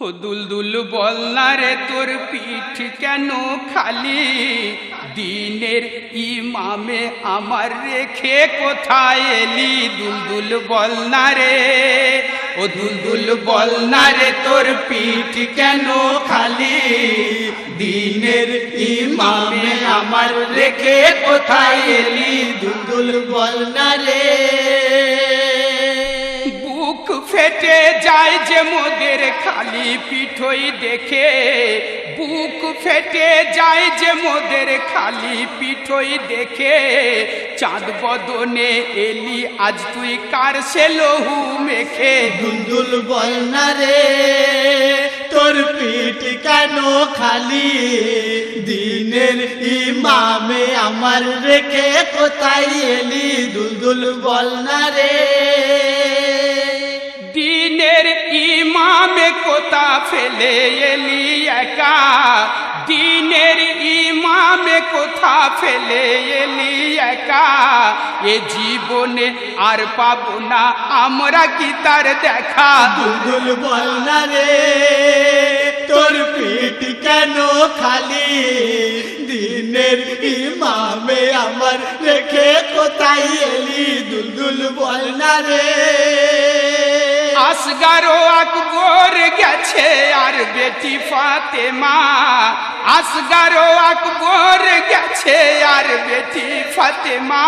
ও দুলদুল বল না রে তোর পিঠ কেন খালি? দিনের ইমামে আমার রেখে কোথায় এলি দুলদুল বল না রে ও দুলদুল বল না রে তোর পিঠ কেন খালি? দিনের ইমামে আমার রেখে কোথায় এলি দুলদুল বল না রে ফেটে যায় যে মোদের খালি পিঠই দেখে। বুক ফেটে যায় যে মোদের খালি পিঠই দেখে। চাঁদ বদনে এলি, আজ তুই কার সে লহু মেখে? দুলদুল বল না রে, তোর পিঠ কেন খালি? দিনের ইমামে আমার রেখে কোথায় এলি? দুলদুল বল না রে। কোথা ফেলে এলি একা। দিনের ইমামে কোথা ফেলে এলি একা? এ জীবনে আর পাবো না, আমরা কি তার দেখা? দুলদুল বল না রে, তোর পিঠ কেন খালি? দিনের ইমামে আমার রেখে কোথায় এলি? দুলদুল বল না রে। আসগারো আকবর গেছে আর বেটি ফাতেমা। আসগারো আকবর গেছে আর বেটি ফাতেমা।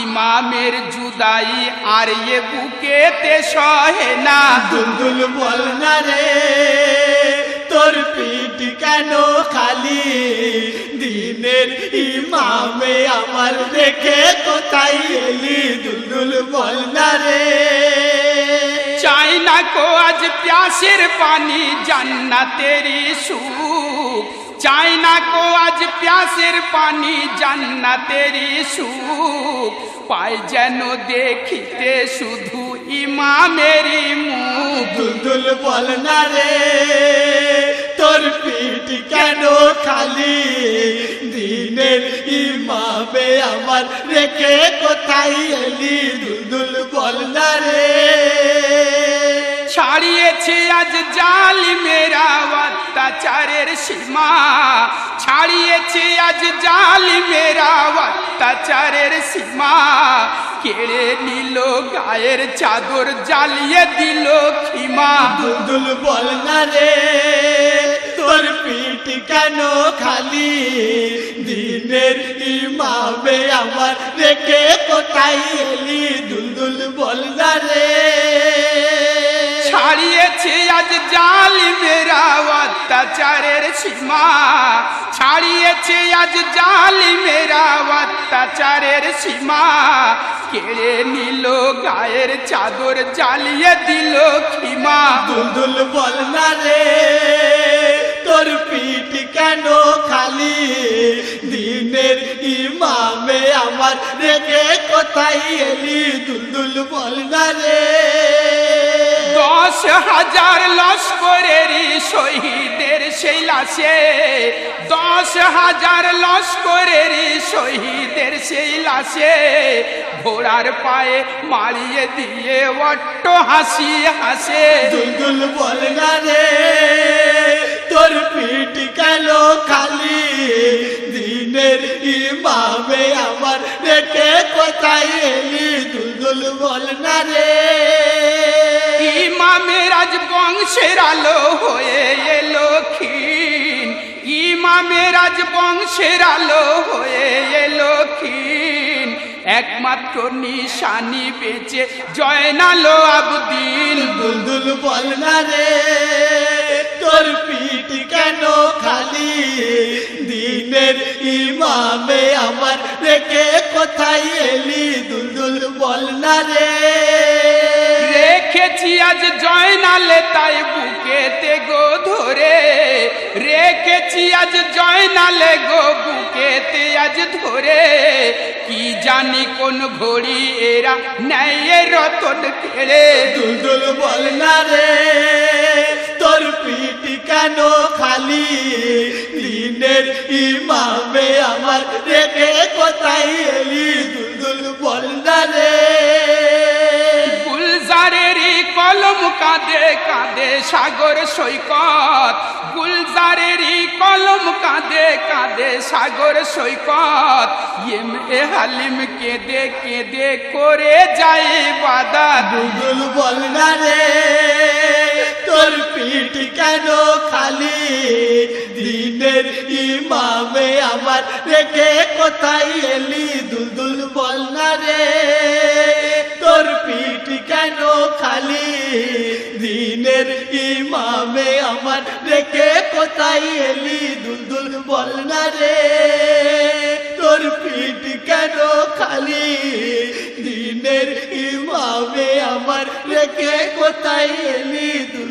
ইমামের জুদাই আর এ বুকেতে সহে না। দুলদুল বল না রে, তোর পিঠ কেন খালি? দিনের ইমামে আমার রেখে কোথায় এলি? দুলদুল বল না রে। না কো, আজ প্যাসের পানি জান্নাতেরি সুখ। চাই না কো, আজ প্যাসের পানি জান্নাতেরি সুখ। পাই যেন দেখিতে শুধু ইমামেরই মুখ। দুলদুল বল না রে, তোর পিঠ কেন খালি? দিনের ইমামে আমার রেখে কোথায় এলি? দুলদুল বল না রে। ছাড়িয়েছে আজ জালি মেরা অত্যাচারের সীমা। ছাড়িয়েছে আজ জালি মেরা অত্যাচারের সীমা। কেড়ে নিল গায়ের চাদর, জ্বালিয়ে দিল খিমা। দুলদুল বল না রে, তোর পিঠ কেন খালি? দিনের ইমামে আমার রেখে কোথায় এলি? দুলদুল বল না রে ছাড়িয়েছে আজ জালি মেরা অত্যাচারের সীমা। ছাড়িয়েছে আজ জালি মেরা অত্যাচারের সীমা। কেড়ে নিল গায়ের চাদর, জ্বালিয়ে দিল খিমা দুলদুল বল না রে, তোর পিঠ কেন খালি? দিনের ইমামে আমার রেখে কোথায় এলি? দুলদুল বল না রে। দশ হাজার লস্করেরই শহীদের সেই লাশে। দশ হাজার লস্করেরই শহীদের সেই লাশে। ঘোড়ার পায়ে মারিয়ে দিয়ে অট্ট হাসি হাসে। দুলদুল বল রে, তোর পিঠ কেন খালি? দিনের ইমামে আমার রেখে কোথায় এলি? দুলদুল বল না রে। ইমামের আজ বংশের আলো হয়ে এলো ক্ষীণ। ইমামের আজ বংশের আলো হয়ে এলো ক্ষীণ। একমাত্র নিশানি বেঁচে জয়নালো আবদিন। দুলদুল বল না রে, তোর পিঠ কেন খালি? দিনের ইমামে আমার রেখে কোথায় এলি? দুলদুল বল না রে আজ জয়নালে তাই বুকেতে গো ধরে রেখেছি আজ জয়নালে গো বুকেতে আজ ধরে। কি জানি কোন ঘড়ি এরা ন্যায় রতন কেড়ে দুলদুল বল না রে, তোর পিঠ কেন খালি? দিনের ইমামে আমার রেখে কোথায় এলি? দুলদুল বল না রে কলম কাঁদে কাঁদে সাগর সৈকত। গুলজারেরই কলম কাঁদে কাঁদে সাগর সৈকত। ইয়েম এ হালিম কেঁদে কেঁদে করে যায় বাদা দুলদুল বল না রে, তোর পিঠ কেন খালি? দিনের ইমামে আমার রেখে কোথায় এলি? দুলদুল বল না রে, তোর পিঠ কেন খালি? দিনের ইমামে আমার রেখে কোথায় এলি দুলদুল বল না রে? তোর পিঠ কেন খালি? দিনের ইমামে আমার রেখে কোথায় এলি দুল